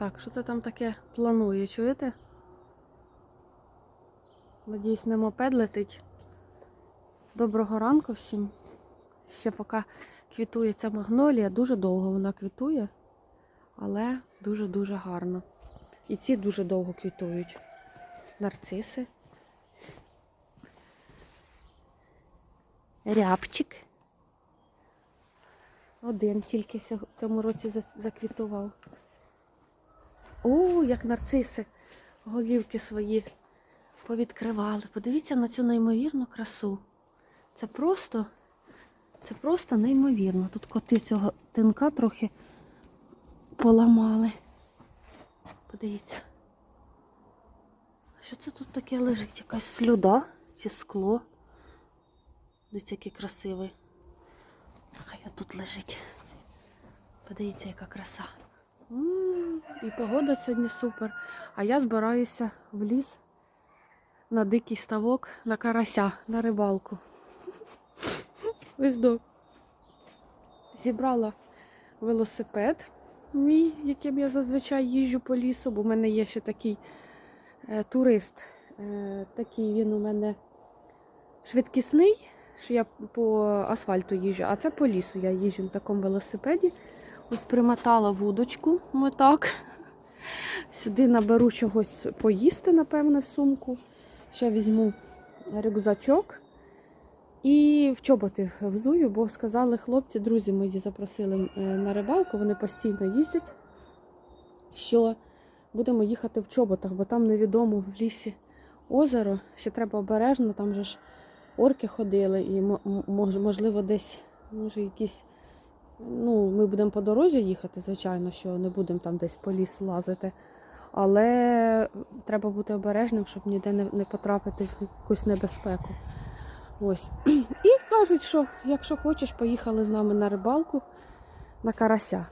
Так, що це там таке планує, чуєте? Надіюсь, не мопед летить. Доброго ранку всім. Ще поки квітує ця магнолія, дуже довго вона квітує, але дуже-дуже гарно. І ці дуже довго квітують. Нарциси. Рябчик. Один тільки в цьому році заквітував. О, як нарциси голівки свої повідкривали. Подивіться на цю неймовірну красу. Це просто, це просто неймовірно. Тут коти цього тинка трохи поламали. Подивіться. А Що це тут таке лежить? Якась слюда чи скло? Дивіться, який красивий. Хай тут лежить. Подивіться, яка краса. М, І погода сьогодні супер. А я збираюся в ліс на дикий ставок, на карася, на рибалку. Ось до. Зібрала велосипед мій, яким я зазвичай їжджу по лісу, бо в мене є ще такий е, турист. Е, такий він у мене швидкісний, що я по асфальту їжджу, а це по лісу. Я їжджу на такому велосипеді. Ось примотала вудочку, ми так. Сюди наберу чогось поїсти, напевно, в сумку. Ще візьму рюкзачок і в чоботи взую, бо сказали хлопці, друзі мої запросили е, на рибалку, вони постійно їздять, що будемо їхати в чоботах, бо там невідомо в лісі озеро, ще треба обережно, там же ж орки ходили, і можливо десь, може, якісь. Ну, ми будемо по дорозі їхати, звичайно, що не будемо там десь по лісу лазити. Але треба бути обережним, щоб ніде не, потрапити в якусь небезпеку. Ось. І кажуть, що якщо хочеш, поїхали з нами на рибалку на карася.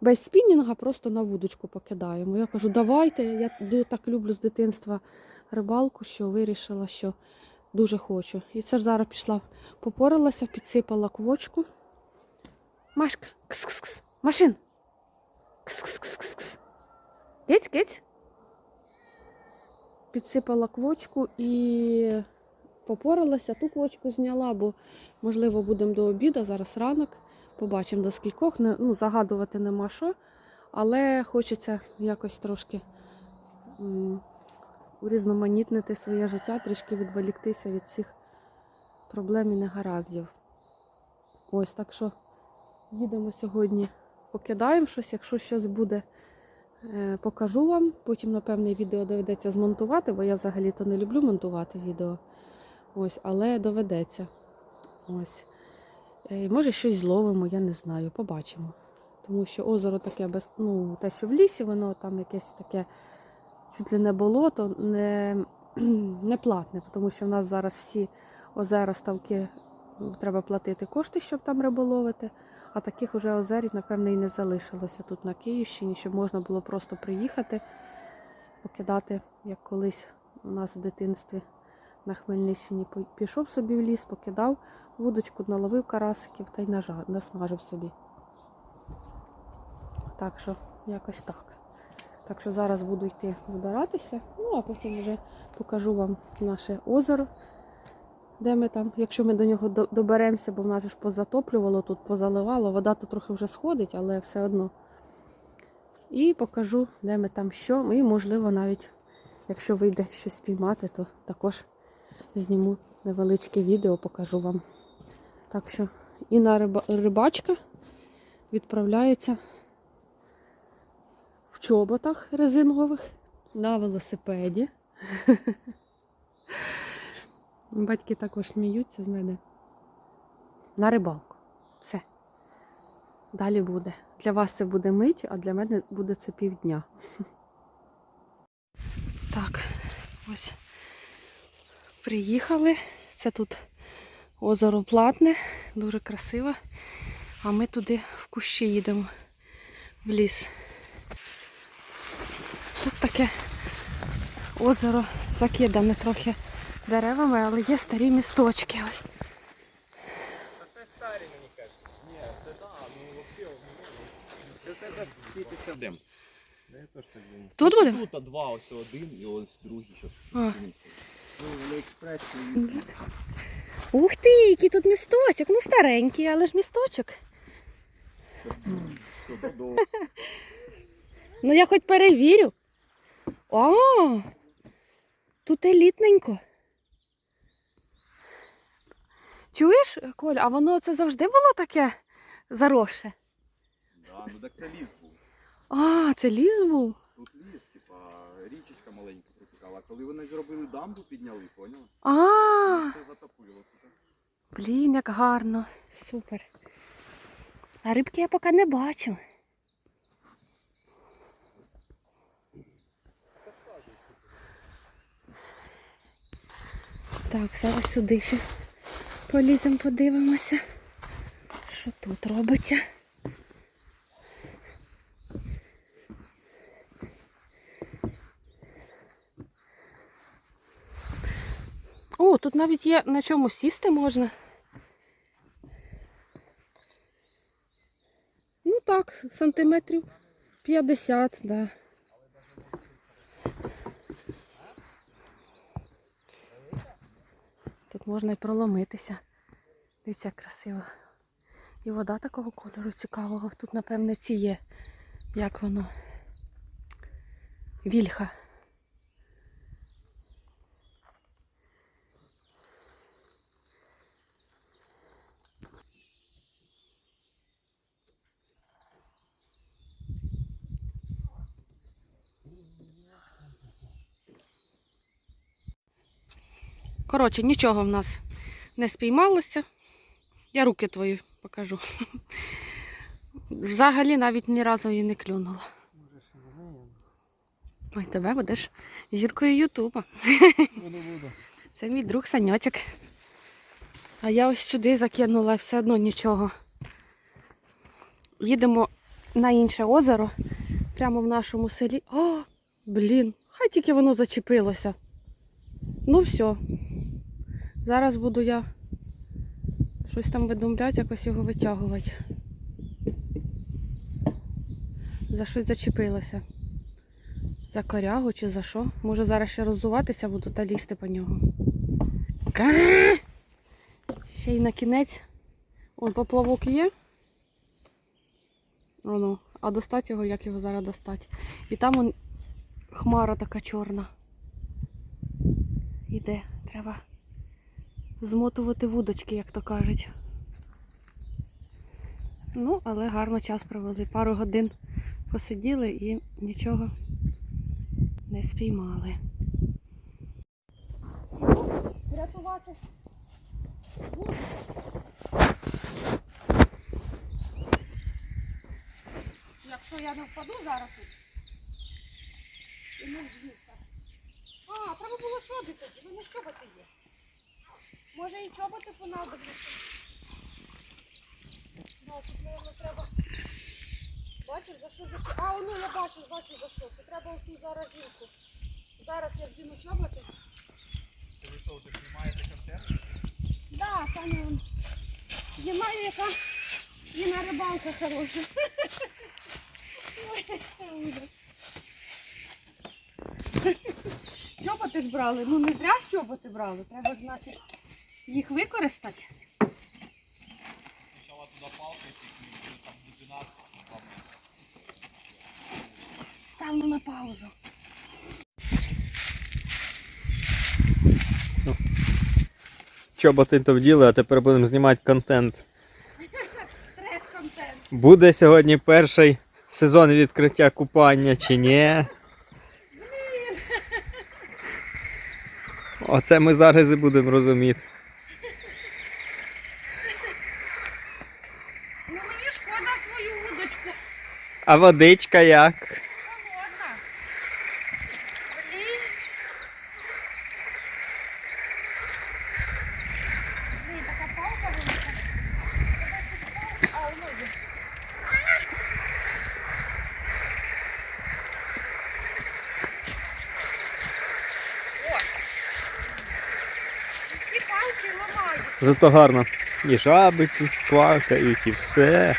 Без спінінга просто на вудочку покидаємо. Я кажу, давайте. Я так люблю з дитинства рибалку, що вирішила, що дуже хочу. І це ж зараз пішла, попоралася, підсипала квочку. Машка, кс-кс-кс, машин. Кс-кс-кс-кс. Киць, киць. Підсипала квочку і попоралася, ту квочку зняла, бо, можливо, будемо до обіду, зараз ранок. Побачимо до скількох. Ну, загадувати нема що, але хочеться якось трошки урізноманітнити своє життя, трішки відволіктися від всіх проблем і негараздів. Ось так що їдемо сьогодні, покидаємо щось, якщо щось буде. Е, Покажу вам, потім, напевне, відео доведеться змонтувати, бо я взагалі-то не люблю монтувати відео. Ось, але доведеться. Ось. Е, Може, щось зловимо, я не знаю, побачимо. Тому що озеро таке без, ну, те, що в лісі, воно там якесь таке чуть ли не болото, не, не платне, тому що в нас зараз всі озера, ставки треба платити кошти, щоб там риболовити. А таких уже озерів, напевно, і не залишилося тут на Київщині, щоб можна було просто приїхати, покидати, як колись у нас в дитинстві на Хмельниччині. Пішов собі в ліс, покидав вудочку, наловив карасиків та й насмажив собі. Так що, якось так. Так що зараз буду йти збиратися, ну а потім вже покажу вам наше озеро де ми там, якщо ми до нього доберемося, бо в нас ж позатоплювало, тут позаливало, вода тут трохи вже сходить, але все одно. І покажу, де ми там що. І, можливо, навіть, якщо вийде щось спіймати, то також зніму невеличке відео, покажу вам. Так що Інна риба, рибачка відправляється в чоботах резинових на велосипеді. Батьки також сміються з мене. На рибалку. Все. Далі буде. Для вас це буде мить, а для мене буде це півдня. Так, ось приїхали. Це тут озеро Платне, дуже красиве. А ми туди в кущі їдемо в ліс. Тут таке озеро закидане трохи деревами, але є старі місточки. Ось. Це старі, мені кажуть. Ні, це да, ну взагалі. Це Дим. Так. Тут буде? Тут два, ось один і ось другий в експресі. Ух ти, який тут місточок. Ну старенький, але ж місточок. Ну я хоч перевірю. О, тут елітненько. Чуєш, Коля, а воно це завжди було таке заросше? Да, ну так це ліс був. А, це ліс був. Тут ліс, типа, річечка маленька протікала. Коли вони зробили дамбу, підняли, поняла? А, Все затопило тут. блін, як гарно. Супер. А рибки я поки не бачу. Так, зараз сюди ще поліземо, подивимося, що тут робиться. О, тут навіть є на чому сісти можна. Ну так, сантиметрів 50, да. Можна і проломитися. Дивіться, як красиво. І вода такого кольору цікавого. Тут, напевне, ці є. Як воно? Вільха. Коротше, нічого в нас не спіймалося. Я руки твої покажу. Взагалі навіть ні разу її не клюнула. Ой, тебе будеш зіркою Ютуба. Це мій друг Саньочок. А я ось сюди закинула все одно нічого. Їдемо на інше озеро, прямо в нашому селі. О, блін, хай тільки воно зачепилося. Ну все. Зараз буду я щось там видумляти, якось його витягувати. За щось зачепилося. За корягу чи за що? Може зараз ще роззуватися буду та лізти по нього. Ще й на кінець. Ой, поплавок є. Воно. А достати його, як його зараз достати. І там он хмара така чорна. Іде, треба змотувати вудочки, як то кажуть. Ну, але гарно час провели. Пару годин посиділи і нічого не спіймали. Рятувати. Якщо я не впаду зараз тут. І не вб'юся. А, треба було чоботи. У мене чоботи є. Може і чоботи понадобляться. Да, тут, мабуть, треба. Бачиш, за що за що? А, ну я бачу, бачу за що. Це треба ось ту зараз жінку. Зараз я вдіну чоботи. Ви що, ви знімаєте контент? Да, Саня он знімає, яка і на рибалка хороша. Це. Чоботи ж брали, ну не зря чоботи брали, треба ж значить їх використати. Спочатку туди палки, там глибина, Ставлю на паузу. Чоботи то вділи, а тепер будемо знімати контент. Треш контент. Буде сьогодні перший сезон відкриття купання чи ні? Оце ми зараз і будемо розуміти. Ну мені шкода свою вудочку. А водичка як? Холодна. Блін. Така палка велика. А, воно є. О! Всі палки ламають. Зато гарно. І жаби тут квакають, і все.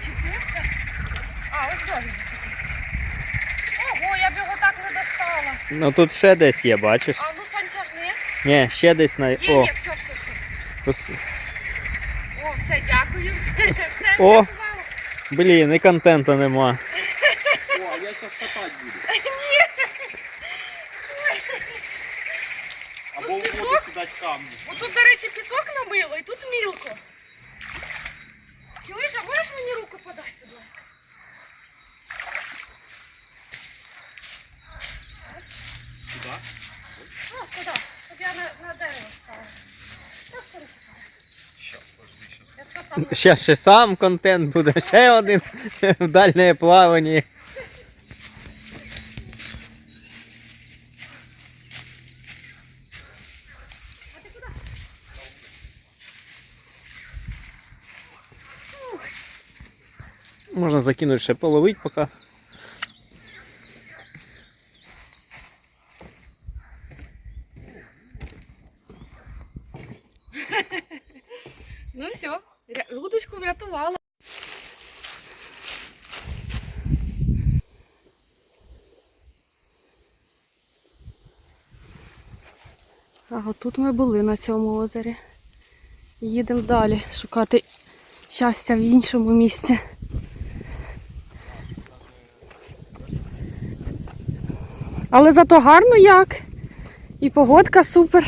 зачепився. А, ось дьогіль зачепився. Ого, я б його так не достала. Ну тут ще десь є, бачиш? А ну Сань, тягни. Ні, ще десь на. Є, О. є, все, все, все. Ось- О, все, дякую. Все, О. Блін, і контента нема. О, а я зараз шатать буду. Або Тут пісок? воду кидать. Отут, до речі, пісок намило і тут мілко. Подати, будь ласка? Сюди? Просто так, щоб я на, на дерево стала. Просто розставила. Щас, Ще ще сам контент буде, ще один в дальнє плавання. Можна закинути ще половить поки. Ну все, удочку врятувала. А отут ми були на цьому озері. Їдемо далі шукати щастя в іншому місці. Але зато гарно як. І погодка супер.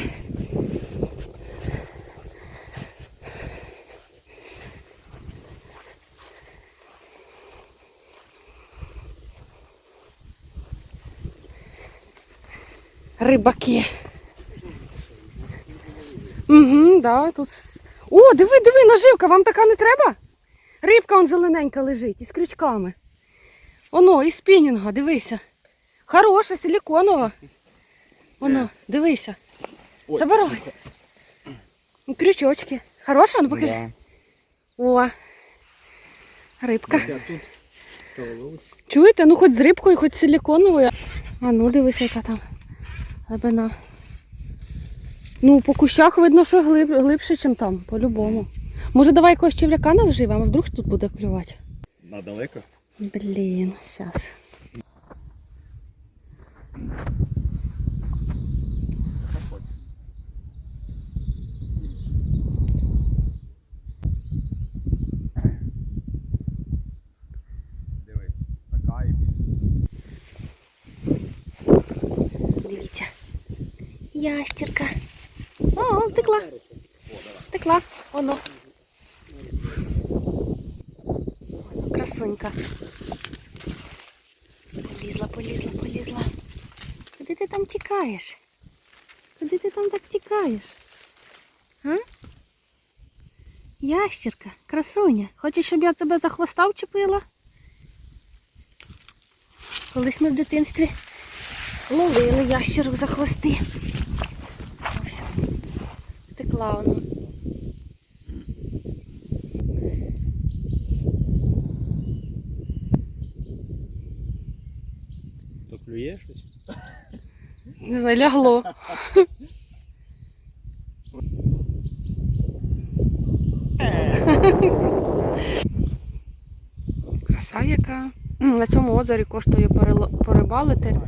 Рибаки. Угу, да, тут. О, диви, диви, наживка, вам така не треба? Рибка он зелененька лежить із крючками. Оно, із спінінга, дивися. Хороша, силіконова. Воно, дивися. Ой, Забирай. Крючочки. Хороша, ну покажи. Да. О. Рибка. Чуєте? Ну хоч з рибкою, хоч силіконовою. А ну дивися, яка там глибина. Ну, по кущах видно, що глиб, глибше, ніж там, по-любому. Може, давай якогось черв'яка назживемо, а вдруг тут буде клювати. Надалеко? Блін, щас. Заходь. Диви, така і більше. Дивіться. Ящерка. О, втекла. Втекла. Воно, красунька. Полізла, полізла, полізла. Куди ти там тікаєш? Куди ти там так тікаєш? А? Ящерка, красуня. Хочеш, щоб я тебе за хвоста вчепила? Колись ми в дитинстві ловили ящерок за хвости. Вона. То клює щось? Не знаю, лягло. Краса яка. На цьому озері коштує порибалити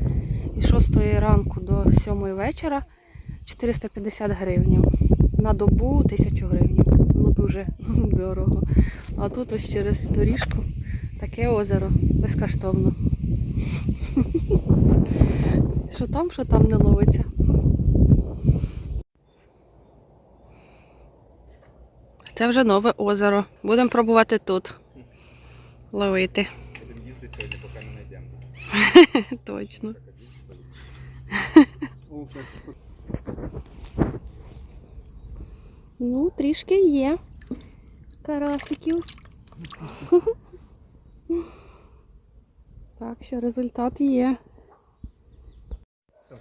із 6 ранку до 7 вечора 450 гривень. На добу 1000 гривень. Ну дуже дорого. А тут ось через доріжку таке озеро безкоштовно. Що там, що там не ловиться. Це вже нове озеро. Будемо пробувати тут ловити. Будемо їздити сьогодні, поки не знайдемо. Точно. Ну, трішки є карасиків. Так, що результат є.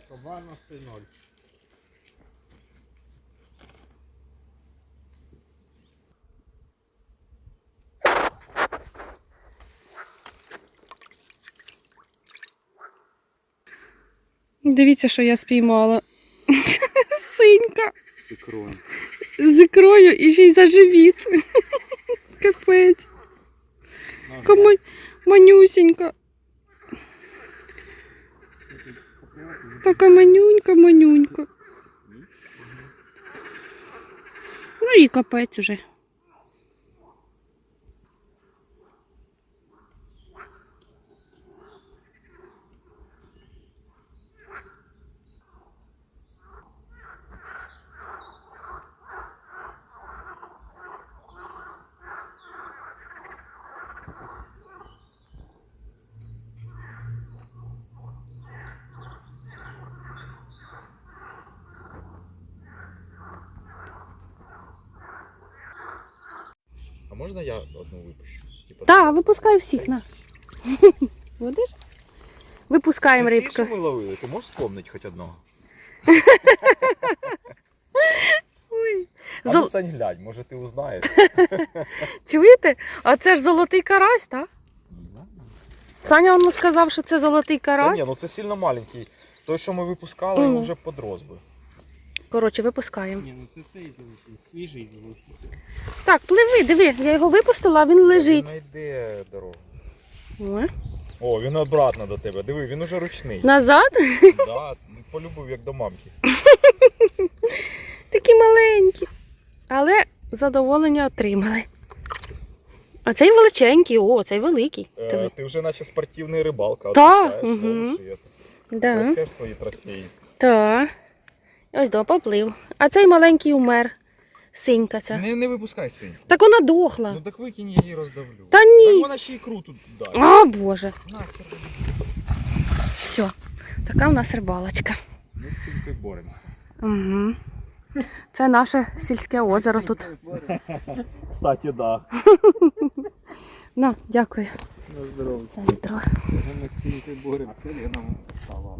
Кабана 3-0. Дивіться, що я спіймала. Синька. З ікрою. З ікрою і ще й за живіт. Капець. Кому манюсінька. Така манюнька, манюнька. Ну і капець уже. Можна я одну випущу? Типа, Так, випускай всіх на. Будеш? Випускаємо Це ці, рибку. що ми ловили, ти можеш вспомнити хоч одного? А Зол- ну, Сань, глянь, може ти узнаєш. Чуєте? А це ж золотий карась, так? Саня он сказав, що це золотий Та карась. ні, ну це сильно маленький. Той, що ми випускали, Мгм. вже подрос би. Коротше, випускаємо. Ні, ну це цей золотий, свіжий золотий. Так, пливи, диви, я його випустила, а він лежить. Він знайде дорогу. О, О, він обратно до тебе. Диви, він уже ручний. Назад? Да, полюбив як до мамки. Такі маленькі. Але задоволення отримали. А цей величенький, о, цей великий. Е, Диви. ти вже наче спортивний рибалка. Та, мгм. ловиш і це. Да. Свої трофеї. Так. Ось до поплив. А цей маленький умер. Синька ця. Не, не випускай синь. Так вона дохла. Ну так викинь її роздавлю. Та Так ні. вона ще ікру тут дай. А, Боже. Нахер. Все. Така в нас рибалочка. Ми з синькою боремося. Угу. Це наше сільське озеро тут. Кстати, да. На, дякую На здоров'я. за відро. Ми з цим боремо. А це Лена стала.